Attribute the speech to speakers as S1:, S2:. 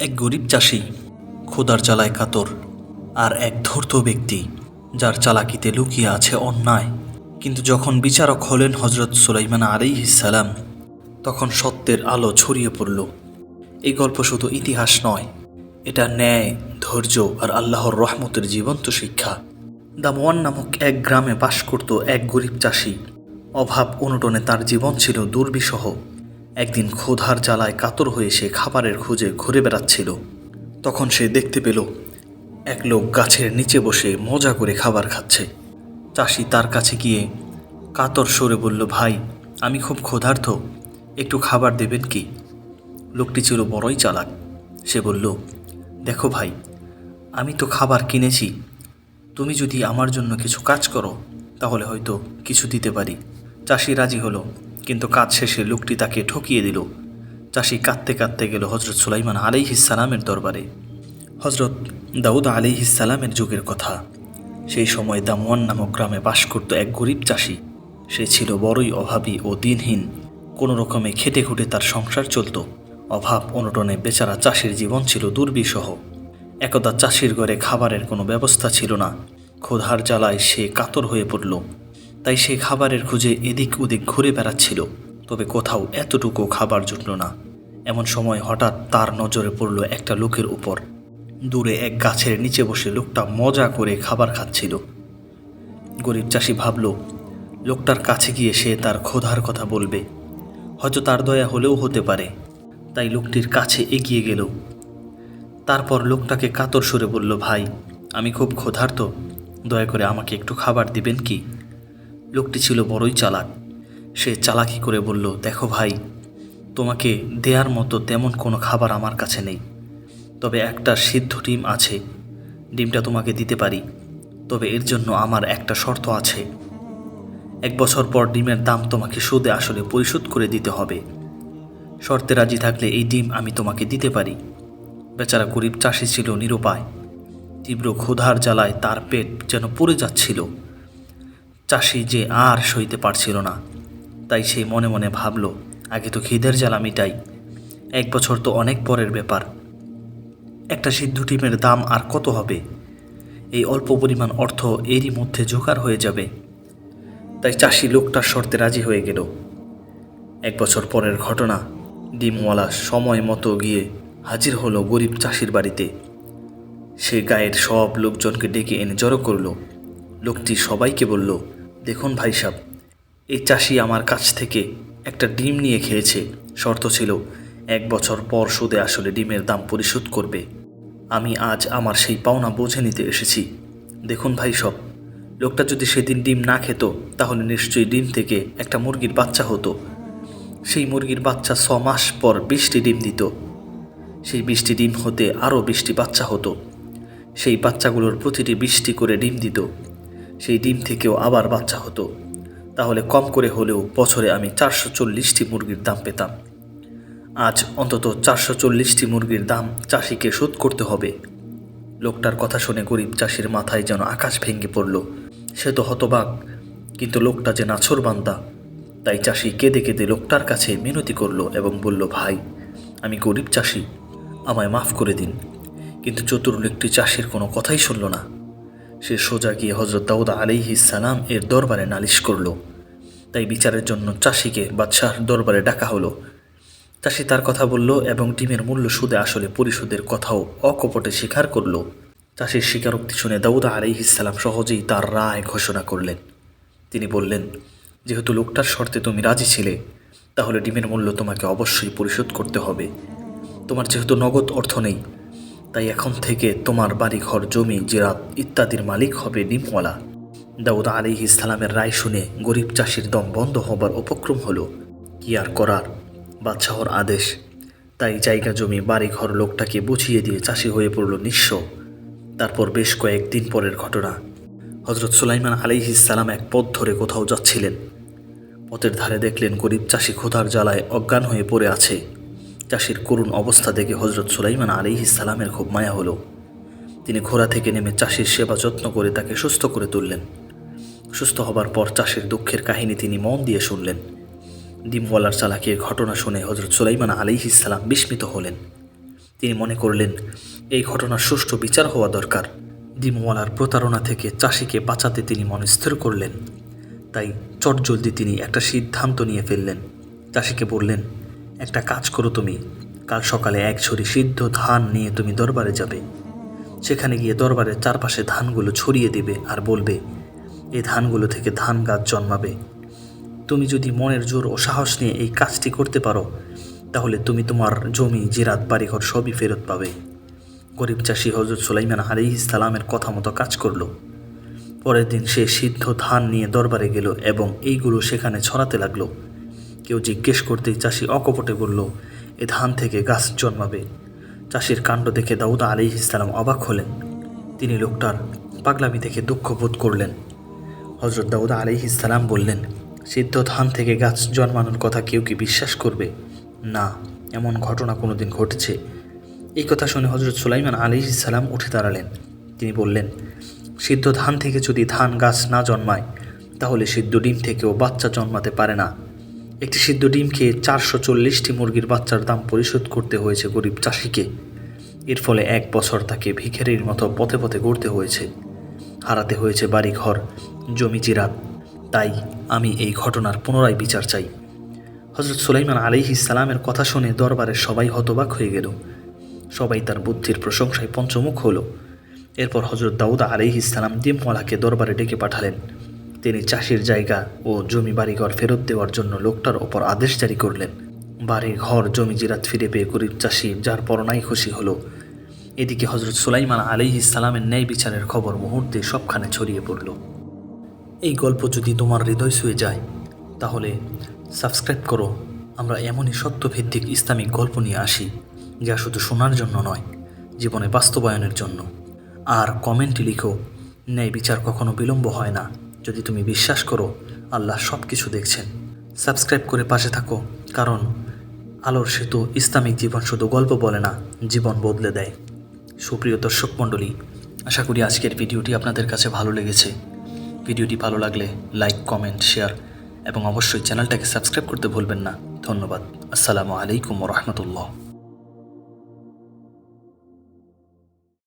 S1: এক গরিব চাষি ক্ষুদার চালায় কাতর আর এক ধূর্ত ব্যক্তি যার চালাকিতে লুকিয়ে আছে অন্যায়। কিন্তু যখন বিচারক হলেন হজরত সুলাইমান সালাম, তখন সত্যের আলো ছড়িয়ে পড়ল। এই গল্প শুধু ইতিহাস নয়, এটা ন্যায়, ধৈর্য আর আল্লাহর রহমতের জীবন্ত শিক্ষা। দামওয়ান নামক এক গ্রামে বাস করত এক গরিব চাষি। অভাব অনুটনে তার জীবন ছিল দুর্বিষহ। একদিন ক্ষুধার জ্বালায় কাতর হয়ে সে খাবারের খুঁজে ঘুরে বেড়াচ্ছিল। তখন সে দেখতে পেল, এক লোক গাছের নিচে বসে মজা করে খাবার খাচ্ছে। চাষি তার কাছে গিয়ে কাতর সরে বলল, ভাই, আমি খুব ক্ষুধার্ত, একটু খাবার দেবেন কি? লোকটি ছিল বড়ই চালাক। সে বলল, দেখো ভাই, আমি তো খাবার কিনেছি, তুমি যদি আমার জন্য কিছু কাজ করো, তাহলে হয়তো কিছু দিতে পারি। চাষি রাজি হলো। কিন্তু কাজ শেষে লোকটি তাকে ঠকিয়ে দিল। চাষি কাঁদতে কাঁদতে গেল হজরত সুলাইমান আলিহিসালামের দরবারে। হজরত দাউদ আলিহিসালামের যুগের কথা। সেই সময় দামওয়ান নামক গ্রামে বাস করত এক গরিব চাষি। সে ছিল বড়ই অভাবী ও দিনহীন। কোনো রকমে খেটে খুঁটে তার সংসার চলত। অভাব, অনটনে বেচারা চাষির জীবন ছিল দুর্বিষহ। একদা চাষির ঘরে খাবারের কোনো ব্যবস্থা ছিল না। ক্ষুধার জ্বালায় সে কাতর হয়ে পড়ল। তাই সে খাবারের খুঁজে এদিক ওদিক ঘুরে বেড়াচ্ছিল, তবে কোথাও এতটুকু খাবার জুটল না। এমন সময় হঠাৎ তার নজরে পড়ল একটা লোকের উপর। দূরে এক গাছের নিচে বসে লোকটা মজা করে খাবার খাচ্ছিল। গরিব চাষি ভাবল, লোকটার কাছে গিয়ে সে তার ক্ষোধার কথা বলবে। হয়তো তার দয়া হলেও হতে পারে। তাই লোকটির কাছে এগিয়ে গেল। তারপর লোকটাকে কাতর সুরে বলল, ভাই, আমি খুব ক্ষোধার্ত। দয়া করে আমাকে একটু খাবার দিবেন কি? লোকটি ছিল বড়ই চালাক। সে চালাকি করে বলল, দেখো ভাই, তোমাকে দেয়ার মতো তেমন কোনো খাবার আমার কাছে নেই। তবে একটা সিদ্ধ ডিম আছে, ডিমটা তোমাকে দিতে পারি। তবে এর জন্য আমার একটা শর্ত আছে। এক বছর পর ডিমের দাম তোমাকে সুদে আসলে পরিশোধ করে দিতে হবে। শর্তে রাজি থাকলে এই ডিম আমি তোমাকে দিতে পারি। বেচারা গরিব চাষি ছিল নিরুপায়। তীব্র ক্ষুধার জ্বালায় তার পেট যেন পড়ে যাচ্ছিল। চাষি যে আর সইতে পারছিল না। তাই সে মনে মনে ভাবল, আগে তো খিদের জ্বালা মিটাই এক বছর তো অনেক পরের ব্যাপার। একটা সিদ্ধ ডিমের দাম আর কত হবে? এই অল্প পরিমাণ অর্থ এরই মধ্যে জোগাড় হয়ে যাবে। তাই চাষি লোকটার শর্তে রাজি হয়ে গেল। এক বছর পরের ঘটনা, ডিমওয়ালা সময় মতো গিয়ে হাজির হলো গরিব চাষির বাড়িতে। সে গায়ের সব লোকজনকে ডেকে এনে জড়ো করল। লোকটি সবাইকে বলল দেখুন ভাই সাহ এই চাষি আমার কাছ থেকে একটা ডিম নিয়ে খেয়েছে। শর্ত ছিল, এক বছর পর সুদে আসলে ডিমের দাম পরিশোধ করবে। আমি আজ আমার সেই পাওনা বুঝে নিতে এসেছি। দেখুন ভাই সব, লোকটা যদি সেদিন ডিম না খেত, তাহলে নিশ্চয়ই ডিম থেকে একটা মুরগির বাচ্চা হতো। সেই মুরগির বাচ্চা ছ মাস পর বিশটি ডিম দিত। সেই বিশটি ডিম হতে আরও বিশটি বাচ্চা হতো। সেই বাচ্চাগুলোর প্রতিটি বিশটি করে ডিম দিত। সেই ডিম থেকেও আবার বাচ্চা হতো। তাহলে কম করে হলেও বছরে আমি চারশো চল্লিশটি মুরগির দাম পেতাম। আজ অন্তত চারশো চল্লিশটি মুরগির দাম চাষিকে শোধ করতে হবে। লোকটার কথা শুনে গরিব চাষির মাথায় যেন আকাশ ভেঙে পড়ল। সে তো হতবাক, কিন্তু লোকটা যে নাছর বান্দা। তাই চাষি কেঁদে কেঁদে লোকটার কাছে মিনতি করল এবং বলল, ভাই, আমি গরিব চাষি, আমায় মাফ করে দিন। কিন্তু চতুর লোকটি চাষির কোনো কথাই শুনল না। সে সোজা গিয়ে হজরত দাউদ আলিহি সালাম এর দরবারে নালিশ করল। তাই বিচারের জন্য চাষিকে বাদশাহ দরবারে ডাকা হলো। চাষি তার কথা বলল এবং ডিমের মূল্য সুদে আসলে পরিশোধের কথাও অকপটে স্বীকার করল। চাষির স্বীকারোক্তি শুনে দাউদা আলিহিসাল্লাম সহজেই তার রায় ঘোষণা করলেন। তিনি বললেন, যেহেতু লোকটার শর্তে তুমি রাজি ছিলে, তাহলে ডিমের মূল্য তোমাকে অবশ্যই পরিশোধ করতে হবে। তোমার যেহেতু নগদ অর্থ নেই তাই এখন থেকে তোমার বাড়ি ঘর জমি, জেরাত ইত্যাদির মালিক হবে ডিমওয়ালা দাউদ আলী ইসলামের রায় শুনে গরিব চাষির দম বন্ধ হবার উপক্রম হলো। কি আর করার? বাদশাহর আদেশ। তাই জায়গা জমি বাড়ি ঘর লোকটাকে বুঝিয়ে দিয়ে চাষি হয়ে পড়ল নিঃস্ব। তারপর বেশ কয়েকদিন পরের ঘটনা। হজরত সুলাইমান আলিহিসাল্লাম এক পথ ধরে কোথাও যাচ্ছিলেন। পথের ধারে দেখলেন গরিব চাষি ক্ষুধার জ্বালায় অজ্ঞান হয়ে পড়ে আছে। চাষির করুণ অবস্থা দেখে হজরত সুলাইমান আলিহিসাল্লামের খুব মায়া হলো। তিনি ঘোড়া থেকে নেমে চাষির সেবা যত্ন করে তাকে সুস্থ করে তুললেন। সুস্থ হবার পর চাষির দুঃখের কাহিনী তিনি মন দিয়ে শুনলেন। ডিমওয়ালার চালাকির ঘটনা শুনে হজরত সুলাইমান আলিহিসাল্লাম বিস্মিত হলেন। তিনি মনে করলেন, এই ঘটনার সুষ্ঠু বিচার হওয়া দরকার। ডিমওয়ালার প্রতারণা থেকে চাষিকে বাঁচাতে তিনি মনস্থির করলেন। তাই চটজলদি তিনি একটা সিদ্ধান্ত নিয়ে ফেললেন। চাষিকে বললেন একটা কাজ করো তুমি। কাল সকালে এক ঝুড়ি সিদ্ধ ধান নিয়ে তুমি দরবারে যাবে। সেখানে গিয়ে দরবারের চারপাশে ধানগুলো ছড়িয়ে দিবে আর বলবে এই ধানগুলো থেকে ধান গাছ জন্মাবে। তুমি যদি মনের জোর ও সাহস নিয়ে এই কাজটি করতে পারো, তাহলে তুমি তোমার জমি, জিরাত, বাড়িঘর সবই ফেরত পাবে। গরিব চাষি হজরত সুলাইমান আলী ইসলামের কথা মতো কাজ করল। পরের দিন সে সিদ্ধ ধান নিয়ে দরবারে গেল এবং এইগুলো সেখানে ছড়াতে লাগল। কেউ জিজ্ঞেস করতেই চাষি অকপটে বলল, এ ধান থেকে গাছ জন্মাবে। চাষির কাণ্ড দেখে দাউদা আলী ইসলাম অবাক হলেন। তিনি লোকটার পাগলামি দেখে দুঃখ বোধ করলেন। হজরত দাউদা আলী ইসলাম বললেন, সিদ্ধ ধান থেকে গাছ জন্মানোর কথা কেউ কি বিশ্বাস করবে? না, এমন ঘটনা কোনোদিন ঘটেছে। এই কথা শুনে হজরত সুলাইমান আলী ইসালাম উঠে দাঁড়ালেন। তিনি বললেন, সিদ্ধ ধান থেকে যদি ধান গাছ না জন্মায়, তাহলে সিদ্ধ ডিম থেকেও বাচ্চা জন্মাতে পারে না। একটি সিদ্ধ ডিম খেয়ে চারশো চল্লিশটি মুরগির বাচ্চার দাম পরিশোধ করতে হয়েছে গরিব চাষিকে। এর ফলে এক বছর তাকে ভিখারির মতো পথে পথে ঘুরতে হয়েছে। হারাতে হয়েছে বাড়ি ঘর জমি জিরাত। তাই আমি এই ঘটনার পুনরায় বিচার চাই। হজরত সুলাইমান আলী ইসালামের কথা শুনে দরবারের সবাই হতবাক হয়ে গেল। সবাই তার বুদ্ধির প্রশংসায় পঞ্চমুখ হলো। এরপর হজরত দাউদ আলী ইসলাম ডিমওয়ালাকে দরবারে ডেকে পাঠালেন। তিনি চাষির জায়গা ও জমি বাড়িঘর ফেরত দেওয়ার জন্য লোকটার ওপর আদেশ জারি করলেন। বাড়ি ঘর, জমি জিরাত ফিরে পেয়ে গরিব চাষি যার পরনাই খুশি হলো। এদিকে হজরত সুলাইমান আলী ইসলামের ন্যায় বিচারের খবর মুহূর্তে সবখানে ছড়িয়ে পড়ল। এই গল্প যদি তোমার হৃদয় ছুঁয়ে যায়, তাহলে সাবস্ক্রাইব করো। আমরা এমনই সত্যভিত্তিক ইসলামিক গল্প নিয়ে আসি, যা শুধু শোনার জন্য নয়, জীবনে বাস্তবায়নের জন্য। আর কমেন্টে লিখো, ন্যায় বিচার কখনো বিলম্ব হয় না। যদি তুমি বিশ্বাস করো, আল্লাহ সব কিছু দেখছেন। সাবস্ক্রাইব করে পাশে থাকো, কারণ আলোর সেতু ইসলামিক জীবন শুধু গল্প বলে না, জীবন বদলে দেয়। সুপ্রিয় দর্শক মণ্ডলী, আশা করি আজকের ভিডিওটি আপনাদের কাছে ভালো লেগেছে। ভিডিওটি ভালো লাগলে লাইক, কমেন্ট, শেয়ার এবং অবশ্যই চ্যানেলটাকে সাবস্ক্রাইব করতে ভুলবেন না। ধন্যবাদ। আসসালামু আলাইকুম রহমতুল্লাহ।